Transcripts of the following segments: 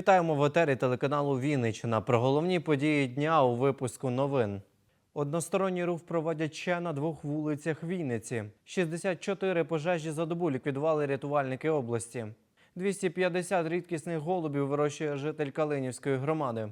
Вітаємо в етері телеканалу Вінниччина. Про головні події дня у випуску новин. Односторонній рух проводять ще на двох вулицях Вінниці. 64 пожежі за добу ліквідували рятувальники області. 250 рідкісних голубів вирощує житель Калинівської громади.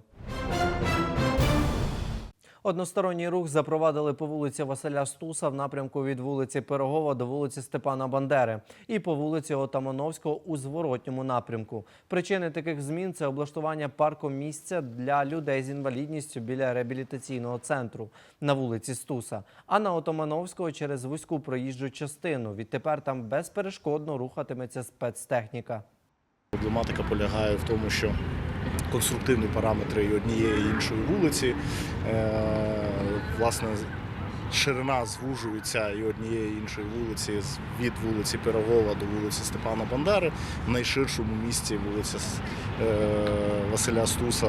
Односторонній рух запровадили по вулиці Василя Стуса в напрямку від вулиці Пирогова до вулиці Степана Бандери і по вулиці Отамановського у зворотньому напрямку. Причини таких змін це облаштування парку місця для людей з інвалідністю біля реабілітаційного центру на вулиці Стуса, а на Отамановського через вузьку проїжджу частину. Відтепер там безперешкодно рухатиметься спецтехніка. Проблематика полягає в тому, що конструктивні параметри і однієї і іншої вулиці, е, власне, ширина звужується і однієї іншої вулиці від вулиці Пирогова до вулиці Степана Бандери. В найширшому місці вулиця е, Василя Стуса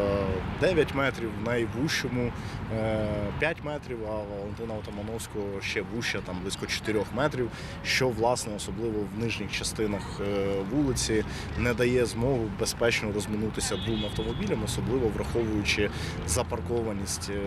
9 метрів, в найвужчому е, 5 метрів, а Валентина Отамановського ще вужча, там близько 4 метрів, що власне особливо в нижніх частинах е, вулиці не дає змогу безпечно розминутися двом автомобілям, особливо враховуючи запаркованість е,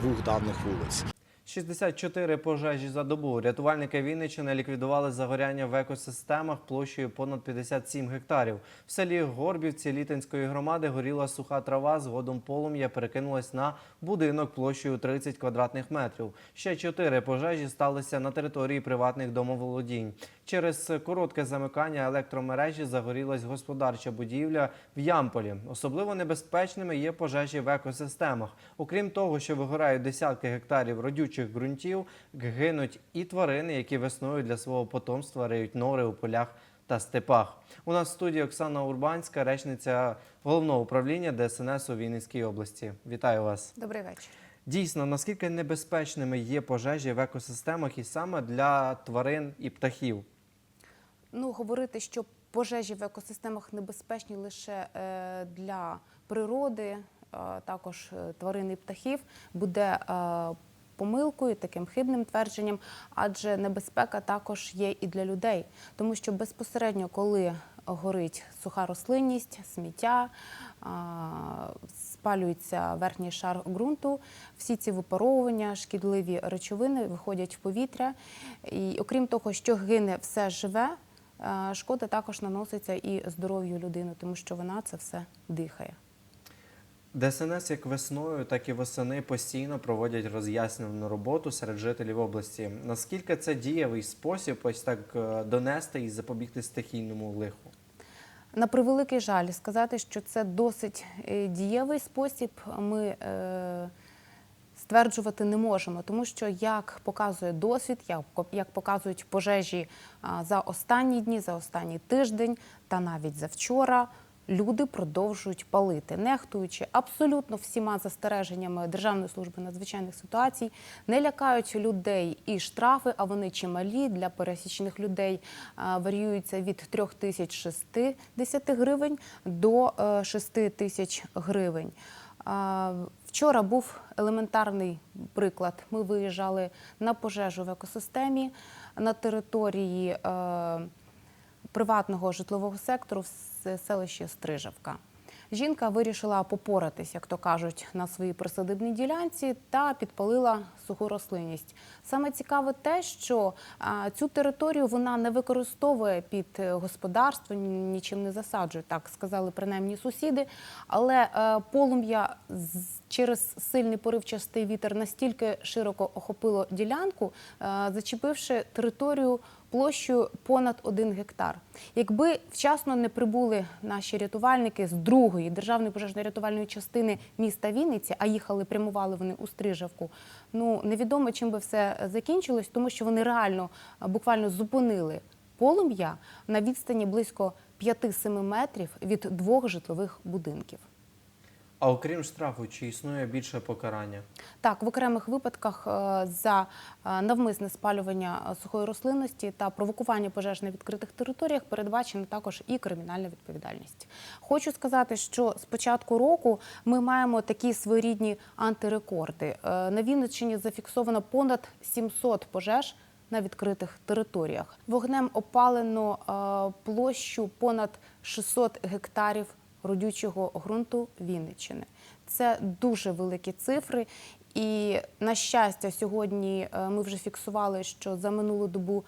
двох даних вулиць. 64 пожежі за добу. Рятувальники Вінниччини ліквідували загоряння в екосистемах площею понад 57 гектарів. В селі Горбівці Літинської громади горіла суха трава. Згодом полум'я перекинулась на будинок площею 30 квадратних метрів. Ще чотири пожежі сталися на території приватних домоволодінь. Через коротке замикання електромережі загорілась господарча будівля в Ямполі. Особливо небезпечними є пожежі в екосистемах. Окрім того, що вигорають десятки гектарів родючих ґрунтів, гинуть і тварини, які весною для свого потомства риють нори у полях та степах. У нас в студії Оксана Урбанська, речниця головного управління ДСНС у Вінницькій області. Вітаю вас. Добрий вечір. Дійсно, наскільки небезпечними є пожежі в екосистемах і саме для тварин і птахів? Ну, говорити, що пожежі в екосистемах небезпечні лише е, для природи, також е, тварин і птахів, буде е, помилкою, таким хибним твердженням, адже небезпека також є і для людей, тому що безпосередньо, коли горить суха рослинність, сміття, спалюється верхній шар ґрунту, всі ці випаровування, шкідливі речовини виходять в повітря. І окрім того, що гине все живе, шкода також наноситься і здоров'ю людини, тому що вона це все дихає. ДСНС як весною, так і восени постійно проводять роз'яснювальну роботу серед жителів області. Наскільки це дієвий спосіб ось так е, донести і запобігти стихійному лиху? На превеликий жаль, сказати, що це досить е, дієвий спосіб, ми е, стверджувати не можемо, тому що як показує досвід, як, як показують пожежі за останні дні, за останній тиждень та навіть за вчора. Люди продовжують палити, нехтуючи абсолютно всіма застереженнями Державної служби надзвичайних ситуацій, не лякають людей і штрафи, а вони чималі для пересічних людей варіюються від 3060 гривень до е, 6 тисяч гривень. Вчора був елементарний приклад. Ми виїжджали на пожежу в екосистемі на території е, приватного житлового сектору в селищі Стрижавка. Жінка вирішила попоратись, як то кажуть, на своїй присадибній ділянці та підпалила суху рослинність. Саме цікаве те, що цю територію вона не використовує під е, господарство, нічим не засаджує, так сказали принаймні сусіди. Але е, полум'я через сильний поривчастий вітер настільки широко охопило ділянку, е, зачепивши територію площею понад один гектар. Якби вчасно не прибули наші рятувальники з другої державної пожежно-рятувальної частини міста Вінниці, а їхали, прямували вони у Стрижавку. Ну невідомо чим би все закінчилось, тому що вони реально буквально зупинили полум'я на відстані близько 5-7 метрів від двох житлових будинків. А окрім штрафу, чи існує більше покарання? Так, в окремих випадках е, за е, навмисне спалювання е, сухої рослинності та провокування пожеж на відкритих територіях передбачена також і кримінальна відповідальність. Хочу сказати, що з початку року ми маємо такі своєрідні антирекорди. На Вінниччині зафіксовано понад 700 пожеж. На відкритих територіях вогнем опалено площу понад 600 гектарів родючого ґрунту Вінниччини. Це дуже великі цифри. І на щастя, сьогодні е, ми вже фіксували, що за минулу добу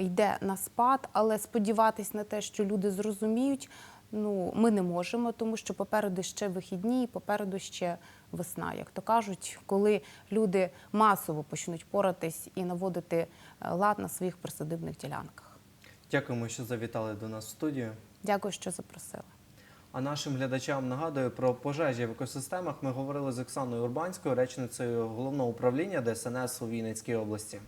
йде на спад, але сподіватись на те, що люди зрозуміють, ну ми не можемо, тому що попереду ще вихідні, і попереду ще весна, як то кажуть, коли люди масово почнуть поратись і наводити е, лад на своїх присадибних ділянках. Дякуємо, що завітали до нас в студію. Дякую, що запросили. А нашим глядачам нагадую про пожежі в екосистемах. Ми говорили з Оксаною Урбанською, речницею головного управління ДСНС у Вінницькій області.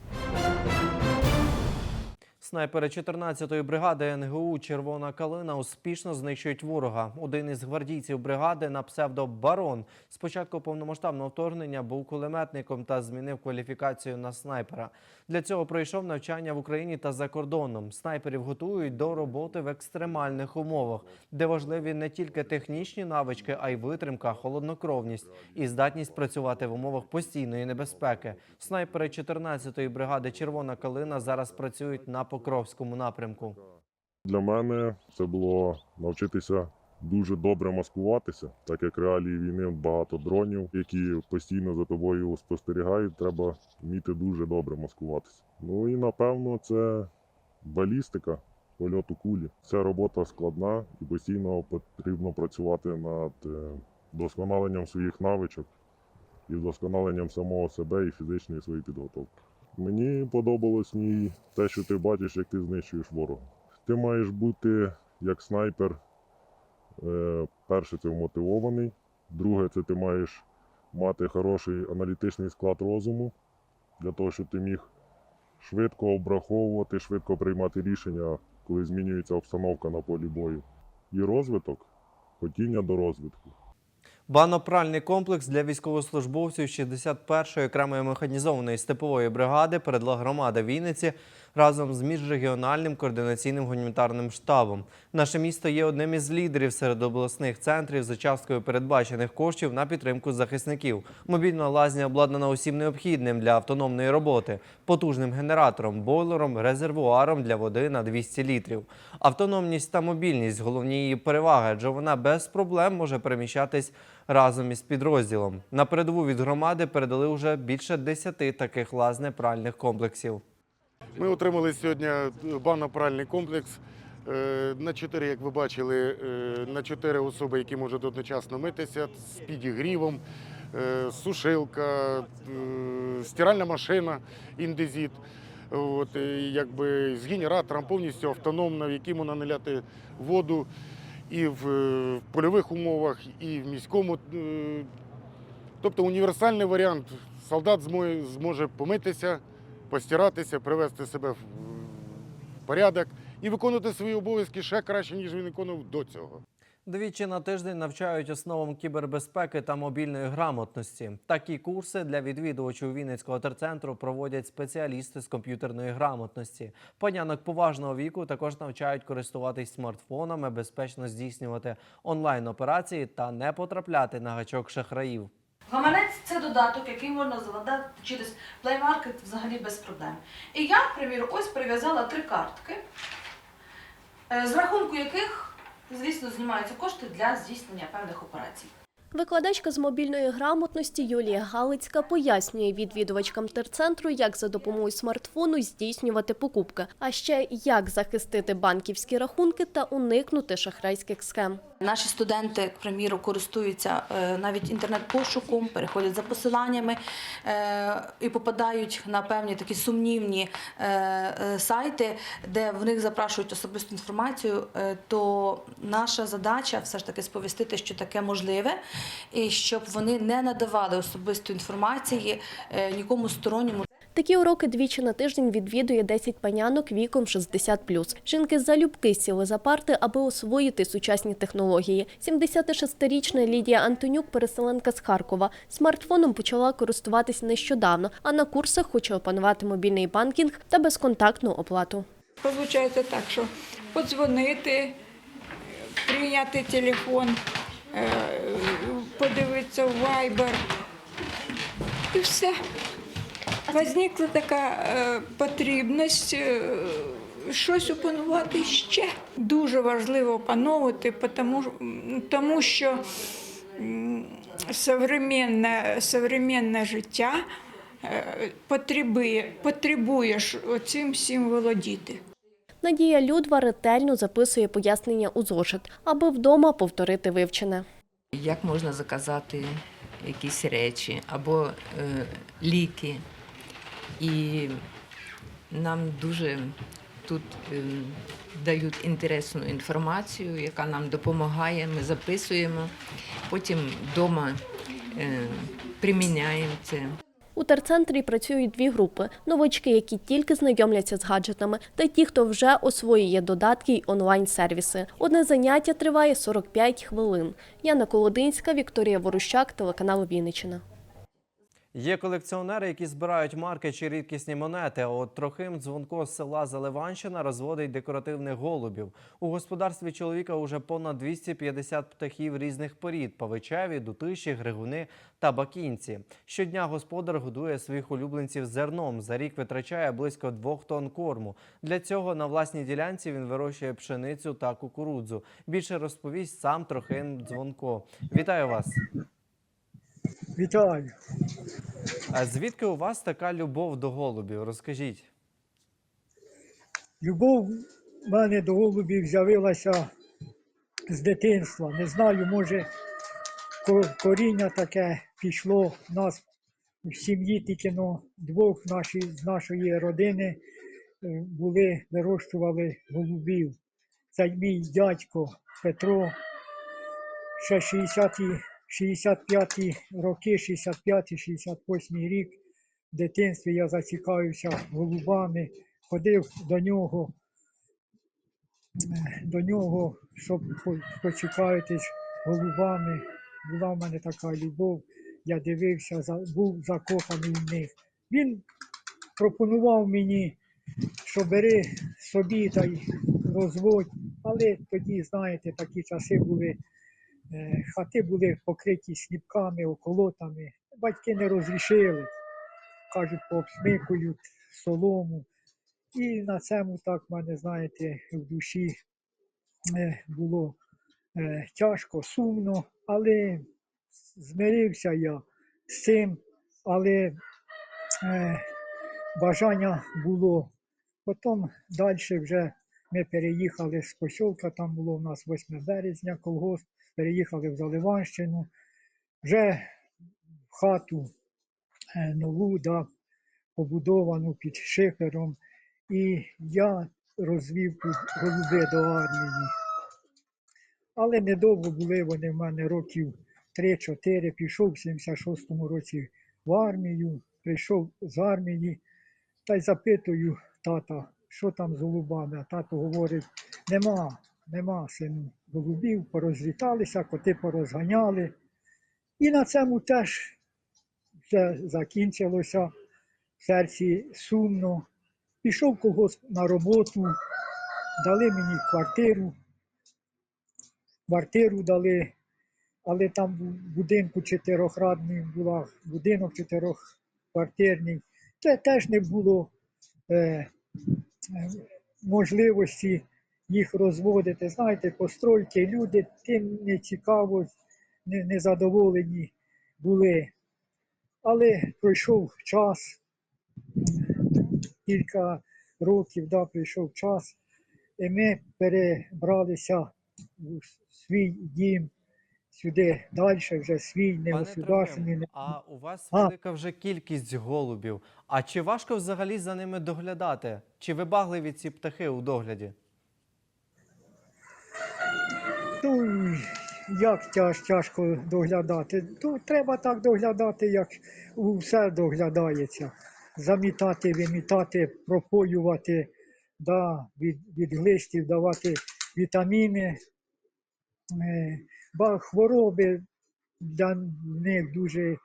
Снайпери 14-ї бригади НГУ Червона калина успішно знищують ворога. Один із гвардійців бригади на псевдо Барон з початку повномасштабного вторгнення був кулеметником та змінив кваліфікацію на снайпера. Для цього пройшов навчання в Україні та за кордоном. Снайперів готують до роботи в екстремальних умовах, де важливі не тільки технічні навички, а й витримка, холоднокровність і здатність працювати в умовах постійної небезпеки. Снайпери 14-ї бригади Червона калина зараз працюють на Покровському напрямку. Для мене це було навчитися дуже добре маскуватися, так як реалії війни багато дронів, які постійно за тобою спостерігають. Треба вміти дуже добре маскуватися. Ну і напевно це балістика польоту кулі. Ця робота складна і постійно потрібно працювати над е, вдосконаленням своїх навичок і вдосконаленням самого себе і фізичної своєї підготовки. Мені подобалось в те, що ти бачиш, як ти знищуєш ворога. Ти маєш бути як снайпер. е, Перше, це вмотивований. Друге, це ти маєш мати хороший аналітичний склад розуму для того, щоб ти міг швидко обраховувати, швидко приймати рішення, коли змінюється обстановка на полі бою. І розвиток, хотіння до розвитку. Банопральний комплекс для військовослужбовців 61-ї окремої механізованої степової бригади передала громада Вінниці разом з міжрегіональним координаційним гуманітарним штабом. Наше місто є одним із лідерів серед обласних центрів за часткою передбачених коштів на підтримку захисників. Мобільна лазня обладнана усім необхідним для автономної роботи, потужним генератором, бойлером, резервуаром для води на 200 літрів. Автономність та мобільність головні її переваги, адже вона без проблем може переміщатись разом із підрозділом. На передову від громади передали вже більше 10 таких лазнепральних комплексів. Ми отримали сьогодні банно-пральний комплекс. е, На чотири, як ви бачили, е, на чотири особи, які можуть одночасно митися з підігрівом, е, сушилка, е, стиральна машина, індезіт. От, якби з генератором повністю автономно, в який можна воду і в е, польових умовах, і в міському. е, Тобто універсальний варіант. Солдат зможе помитися, постиратися, привести себе в порядок і виконувати свої обов'язки ще краще, ніж він виконував до цього. Двічі на тиждень навчають основам кібербезпеки та мобільної грамотності. Такі курси для відвідувачів Вінницького терцентру проводять спеціалісти з комп'ютерної грамотності. Панянок поважного віку також навчають користуватись смартфонами, безпечно здійснювати онлайн-операції та не потрапляти на гачок шахраїв. Гаманець це додаток, який можна завантажити через Play Market взагалі без проблем. І я, приміру, ось прив'язала три картки, е, з рахунку яких, звісно, знімаються кошти для здійснення певних операцій. Викладачка з мобільної грамотності Юлія Галицька пояснює відвідувачкам терцентру, як за допомогою смартфону здійснювати покупки, а ще як захистити банківські рахунки та уникнути шахрайських схем. Наші студенти, к приміру, користуються е, навіть інтернет-пошуком, переходять за посиланнями е, і попадають на певні такі сумнівні е, сайти, де в них запрашують особисту інформацію. То наша задача все ж таки сповістити, що таке можливе, і щоб вони не надавали особистої інформації е, нікому сторонньому. Такі уроки двічі на тиждень відвідує 10 панянок віком 60+. Жінки залюбки сіли за парти, аби освоїти сучасні технології. 76-річна Лідія Антонюк, переселенка з Харкова, смартфоном почала користуватись нещодавно, а на курсах хоче опанувати мобільний банкінг та безконтактну оплату. Получається так, що подзвонити, прийняти телефон, е, подивитися в Viber і все. Возникла така е, потрібність е, щось опанувати ще. Дуже важливо опановувати, тому, тому що современне, современне життя е, потребує, потребує цим всім володіти. Надія Людва ретельно записує пояснення у зошит, аби вдома повторити вивчене. Як можна заказати якісь речі або е, ліки. І нам дуже тут е, дають інтересну інформацію, яка нам допомагає. Ми записуємо, потім вдома е, приміняємо це. У терцентрі працюють дві групи: новички, які тільки знайомляться з гаджетами, та ті, хто вже освоює додатки й онлайн-сервіси. Одне заняття триває 45 хвилин. Яна Колодинська, Вікторія Ворущак, телеканал Вінниччина. Є колекціонери, які збирають марки чи рідкісні монети. А от Трохим Дзвонко з села Заливанщина розводить декоративних голубів. У господарстві чоловіка уже понад 250 птахів різних порід: павичеві, дутиші, григуни та бакінці. Щодня господар годує своїх улюбленців зерном. За рік витрачає близько двох тонн корму. Для цього на власній ділянці він вирощує пшеницю та кукурудзу. Більше розповість сам Трохим Дзвонко. Вітаю вас! Вітаю. А звідки у вас така любов до голубів? Розкажіть. Любов в мене до голубів з'явилася з дитинства. Не знаю, може, коріння таке пішло в нас в сім'ї тільки ну, двох наші, з нашої родини е, були, вирощували голубів. Це мій дядько Петро, ще 60-ті, 65-ті роки, 65-68 рік. В дитинстві я зацікавився голубами, ходив до нього, до нього, щоб по- поцікавитись голубами. Була в мене така любов, я дивився, був закоханий в них. Він пропонував мені, що бери собі та й розводь, але тоді, знаєте, такі часи були. Е, Хати були покриті сніпками, околотами. Батьки не розрішили кажуть, пообсмикують солому. І на цьому так в мене, знаєте, в душі е, було е, тяжко, сумно, але змирився я з цим, але бажання було. Потім далі вже ми переїхали з посілка, там було у нас 8 березня, колгосп, переїхали в Заливанщину, вже в хату е, нову, да, побудовану під шифером. І я розвів тут голуби до армії. Але недовго були вони в мене років 3-4. Пішов в 76-му році в армію, прийшов з армії та й запитую тата, що там з голубами. А тато говорить: нема, нема сину голубів, порозліталися, коти порозганяли. І на цьому теж все закінчилося, в серці сумно. Пішов когось на роботу, дали мені квартиру. Квартиру дали, але там в будинку чотирьохрадний була, будинок чотирьохквартирний. Це теж не було е, можливості їх розводити. Знаєте, постройки, люди тим не цікаво, не, не задоволені були. Але пройшов час, кілька років, да, прийшов час, і ми перебралися в свій дім сюди далі, вже свій, не Пане не- а у вас А. велика вже кількість голубів. А чи важко взагалі за ними доглядати? Чи вибагливі ці птахи у догляді? Ну, як тяж, тяжко доглядати? То треба так доглядати, як все доглядається. Замітати, вимітати, пропоювати, да, від, від глистів давати вітаміни. Е, ба, хвороби для них дуже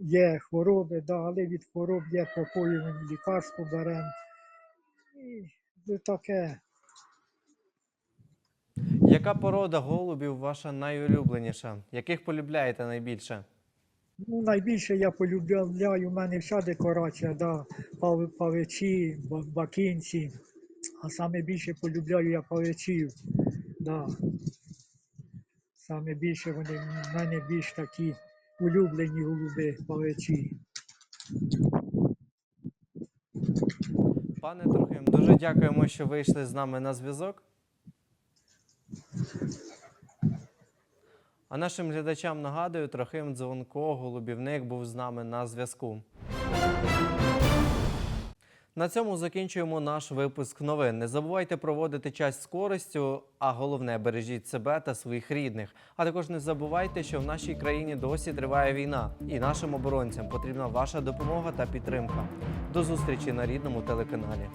є хвороби, да, але від хвороб є пропоювані лікарство беремо. І таке. Яка порода голубів ваша найулюбленіша? Яких полюбляєте найбільше? Ну, найбільше я полюбляю, в мене вся декорація, да, пав- павичі, ба- бакинці. А саме більше полюбляю я павичів. Да. Саме більше вони в мене більш такі улюблені голуби павичі. Пане Трохим, дуже дякуємо, що вийшли з нами на зв'язок. А нашим глядачам нагадую, Трохим Дзвонко, голубівник, був з нами на зв'язку. На цьому закінчуємо наш випуск новин. Не забувайте проводити час з користю, а головне бережіть себе та своїх рідних. А також не забувайте, що в нашій країні досі триває війна, і нашим оборонцям потрібна ваша допомога та підтримка. До зустрічі на рідному телеканалі.